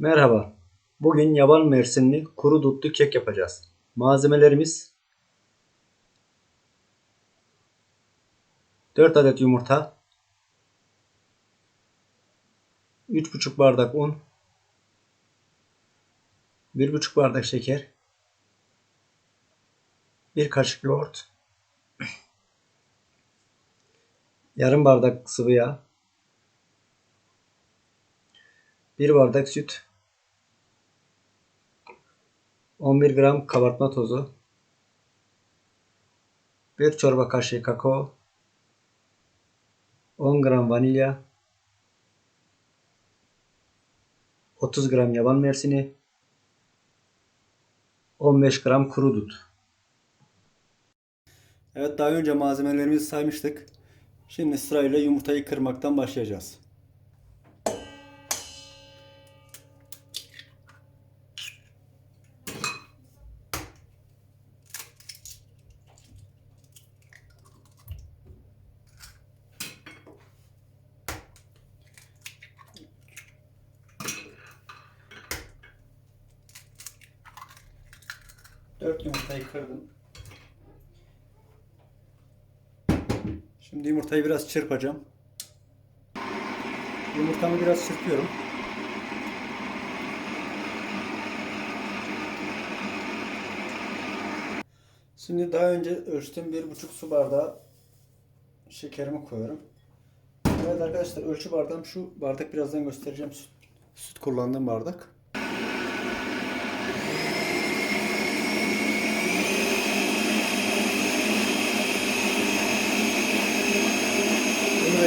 Merhaba. Bugün yaban mersinli kuru dutlu kek yapacağız. Malzemelerimiz 4 adet yumurta, 3,5 bardak un, 1,5 bardak şeker, 1 kaşık yoğurt, yarım bardak sıvı yağ, 1 bardak süt, 11 gram kabartma tozu, 1 çorba kaşığı kakao, 10 gram vanilya, 30 gram yaban mersini, 15 gram kuru dut. Evet daha önce malzemelerimizi saymıştık. Şimdi sırayla yumurtayı kırmaktan başlayacağız. Dört yumurtayı kırdım. Şimdi yumurtayı biraz çırpacağım. Yumurtamı biraz çırpıyorum. Şimdi daha önce ölçtüğüm bir buçuk su bardağı şekerimi koyuyorum. Evet arkadaşlar ölçü bardağım şu bardak birazdan göstereceğim süt, süt kullandığım bardak.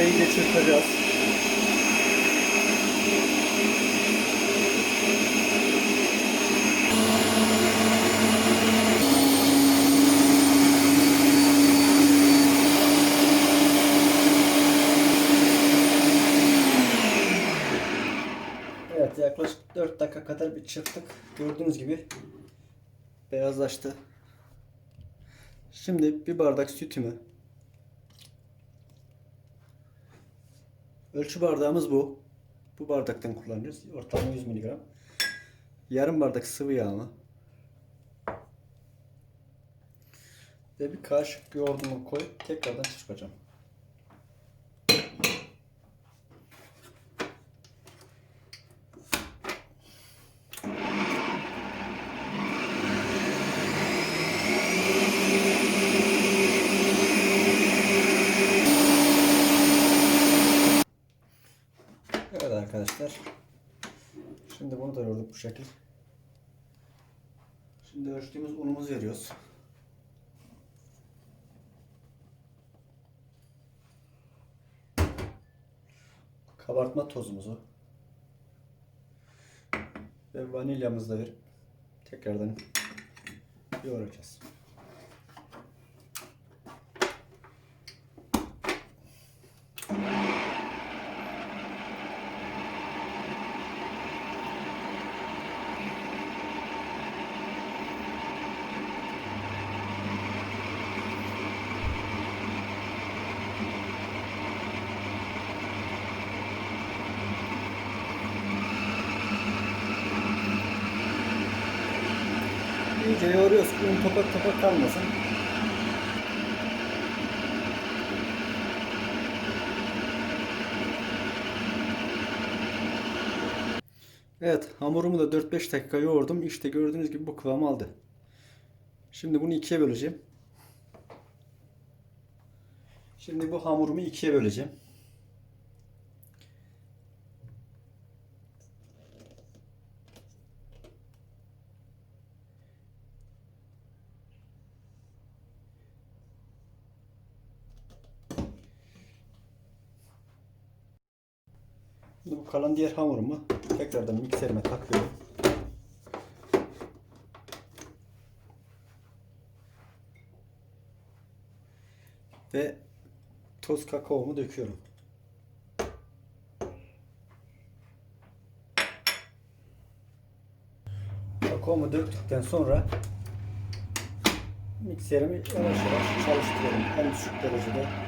İyice çırpacağız. Evet yaklaşık 4 dakika kadar bir çırptık. Gördüğünüz gibi beyazlaştı. Şimdi bir bardak sütümü Ölçü bardağımız bu. Bu bardaktan kullanıyoruz. Ortalama 100 mg. Yarım bardak sıvı yağını ve bir kaşık yoğurdumu koyup tekrardan çırpacağım. Evet arkadaşlar. Şimdi bunu da yoğurduk bu şekil. Şimdi ölçtüğümüz unumuzu veriyoruz. Kabartma tozumuzu ve vanilyamızı da verip tekrardan yoğuracağız. İyice yoğuruyoruz ki un topak topak kalmasın. Evet hamurumu da 4-5 dakika yoğurdum. İşte gördüğünüz gibi bu kıvamı aldı. Şimdi bunu ikiye böleceğim. Şimdi bu hamurumu ikiye böleceğim. Şimdi bu kalan diğer hamurumu tekrardan mikserime takıyorum. Ve toz kakaomu döküyorum. Kakaomu döktükten sonra mikserimi yavaş yavaş çalıştırıyorum. En düşük derecede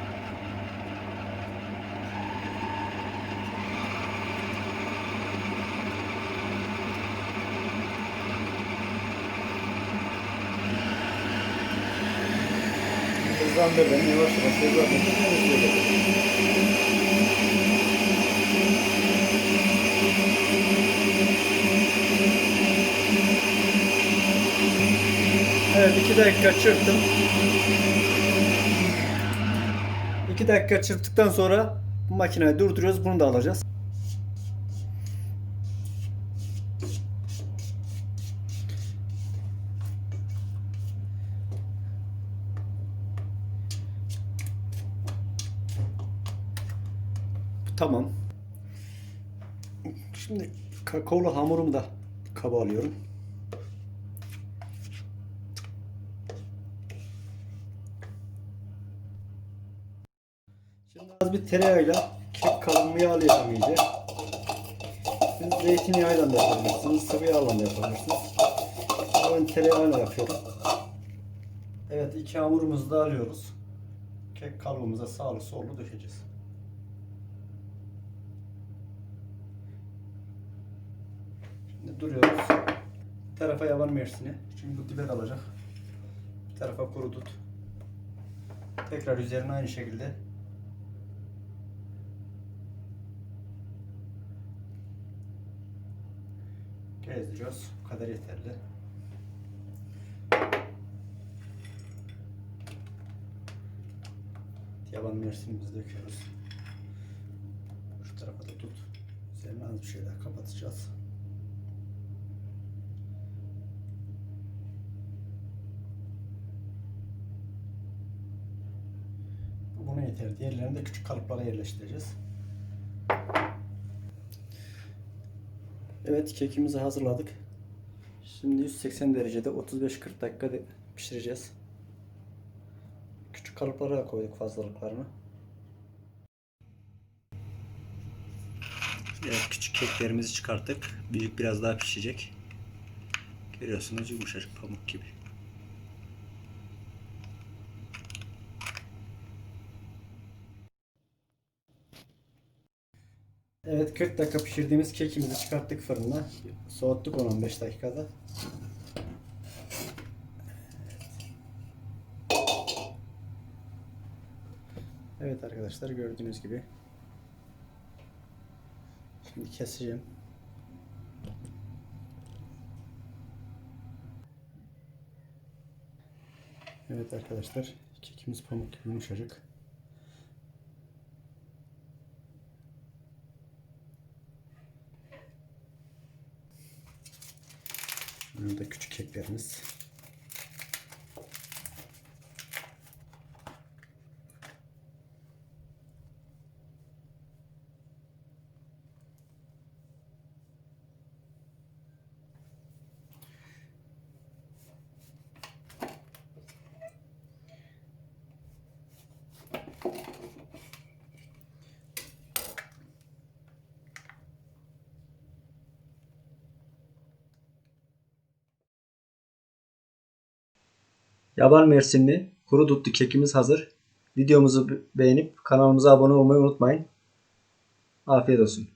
Zanderden yavaş yavaş yazarken temizliyoruz. Evet 2 dakika çırptım. 2 dakika çırptıktan sonra bu makineyi durduruyoruz. Bunu da alacağız. Tamam. Şimdi kakaolu hamurumu da kaba alıyorum. Şimdi az bir tereyağıyla kek kalıbımı yağlayacağım iyice. Siz zeytinyağıyla da yapabilirsiniz, sıvı yağla da yapabilirsiniz. Ben tereyağıyla yapıyorum. Evet iki hamurumuzu da alıyoruz. Kek kalıbımıza sağlı sollu dökeceğiz. Şimdi duruyoruz. Bir tarafa yavan mersini. Şimdi bu dibe kalacak. Bir tarafa kuru dut. Tekrar üzerine aynı şekilde gezdiriyoruz. Bu kadar yeterli. Yaban mersinimizi döküyoruz. Şu tarafa da tut. Üzerine az bir şey daha kapatacağız. Bu Buna yeter. Diğerlerini de küçük kalıplara yerleştireceğiz. Evet kekimizi hazırladık. Şimdi 180 derecede 35-40 dakika pişireceğiz. Küçük kalıplara koyduk fazlalıklarını. Evet küçük keklerimizi çıkarttık. Büyük biraz daha pişecek. Görüyorsunuz yumuşacık pamuk gibi. Evet 40 dakika pişirdiğimiz kekimizi çıkarttık fırından. Soğuttuk 10-15 dakikada. Evet arkadaşlar gördüğünüz gibi. Şimdi keseceğim. Evet arkadaşlar kekimiz pamuk gibi yumuşacık. Burada küçük keklerimiz. Yaban mersinli kuru dutlu kekimiz hazır. Videomuzu beğenip kanalımıza abone olmayı unutmayın. Afiyet olsun.